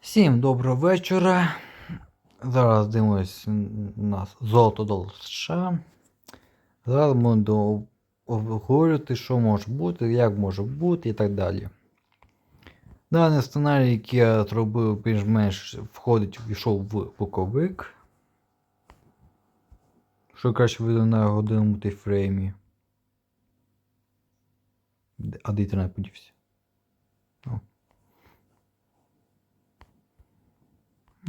Всім доброго вечора. Зараз дивимось на золото долар США. Зараз буду обговорювати, що може бути, як може бути і так далі. Даний сценарій, який я зробив більш-менш входить, війшов в боковик. Що краще видно на годинному тайфреймі. А де інтернет подівся?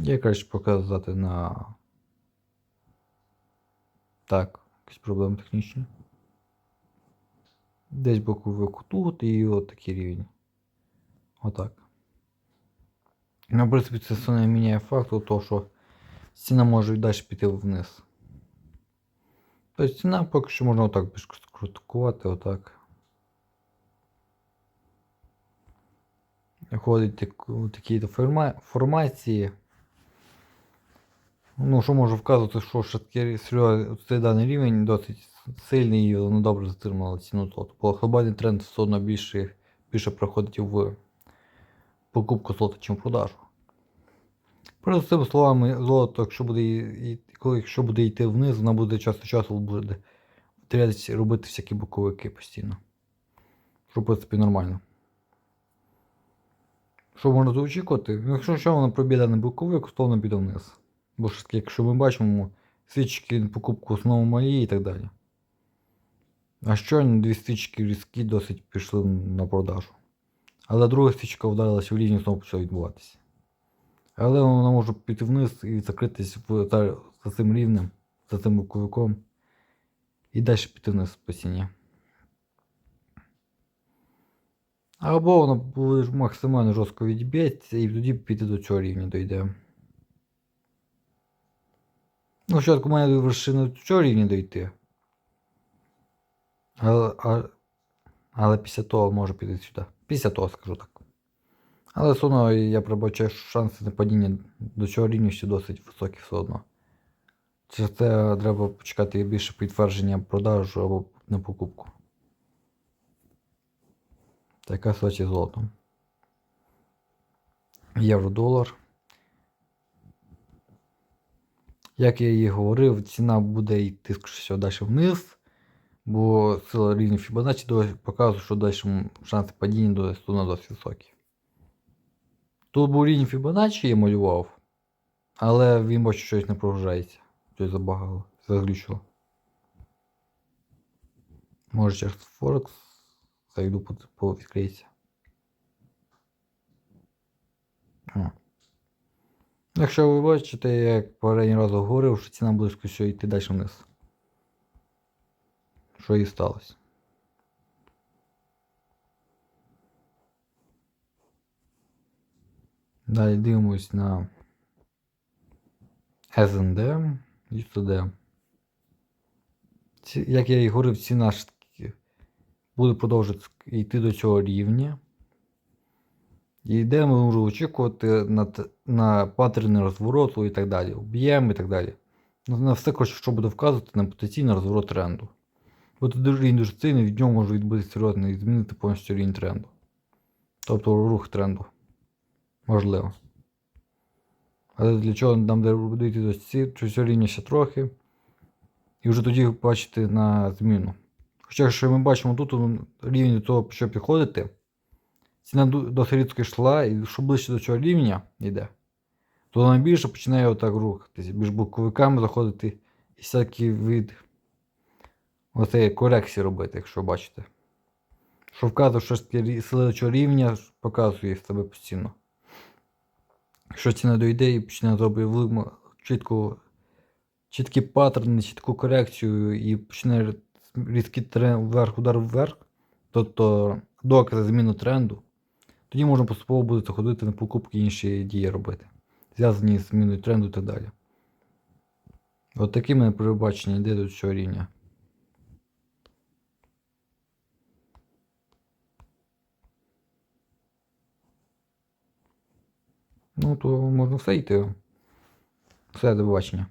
Я краще показати на. Так, якісь проблеми технічні. Десь боковик тут і от такий рівень. Отак. Ну, в принципі, це все не міняє факту того, що ціна може далі піти вниз. Тобто ціна поки що можна отак крутикувати, отак. Ходить у такі форма, формації. Ну, що можу вказувати, що цей даний рівень досить сильний і воно добре затримало ціну злоту. Бо глобальний тренд все одно більше, більше проходить в покупку злота, ніж в продажу. Просто цими словами, золото, якщо буде, якщо буде йти вниз, воно буде час від часу буде втрятися, робити всякі боковики постійно. Що в принципі нормально. Що можна очікувати? Ну, Якщо що воно пробіде на боковик, то воно піде вниз. Бо ж таки, якщо ми бачимо, свічки на покупку знову малі і так далі. А щойно дві свічки різкі досить пішли на продажу. Але друга свічка вдарилася в рівні знову почала відбуватися. Але вона може піти вниз і закритись за, цим рівнем, за цим боковиком. І далі піти вниз по ціні. Або воно буде максимально жорстко відб'ється і тоді піти до цього рівня дойде. Ну, спочатку має до вершини цього рівня дойти. Але, а, але після того може піти сюди. Після того скажу так. Але все я пробачаю, що шанси на падіння до цього рівня ще досить високі все одно. Це треба почекати більше підтвердження продажу або на покупку. Така з золотом. Євро-долар. Як я і говорив, ціна буде йти скоріше далі вниз, бо сила рівня Fibonacci показує, що далі шанси падіння до 100 на досить високі. Тут був рівень Fibonacci я малював, але він бачу, щось не прогружається. Щось забагало, заглючило. Може через Forex зайду по, відкриється. Якщо ви бачите, я як попередній раз говорив, що ціна буде скоріше йти далі вниз. Що і сталося. Далі дивимось на SND, USD. Ці- Як я і говорив, ціна буде продовжувати йти до цього рівня. І де ми можемо очікувати на, на паттерни розвороту і так далі, об'єм і так далі. Ну, На все, що буде вказувати на потенційний розворот тренду. Бо тут дуже він дуже від нього може відбутися серйозний і змінити повністю рівень тренду. Тобто рух тренду. Можливо. Але для чого нам буде до цього рівня ще трохи. І вже тоді бачити на зміну. Хоча, якщо ми бачимо тут рівень до того, що підходити, ціна досить рідко йшла, і що ближче до цього рівня йде, то вона більше починає отак рухатися, більш боковиками заходити і всякі від оцеї корекції робити, якщо бачите. Що вказує, що таки до цього рівня показує себе постійно. Якщо ціна дойде і почне зробити чітку, чіткі паттерни, чітку корекцію і почне різкий тренд вверх, удар вверх, тобто докази зміну тренду, тоді можна поступово буде заходити на покупки і інші дії робити, зв'язані з зміною тренду і так далі. От такі мене перебачення йде до цього рівня. Ну, то можна все йти. Все, до побачення.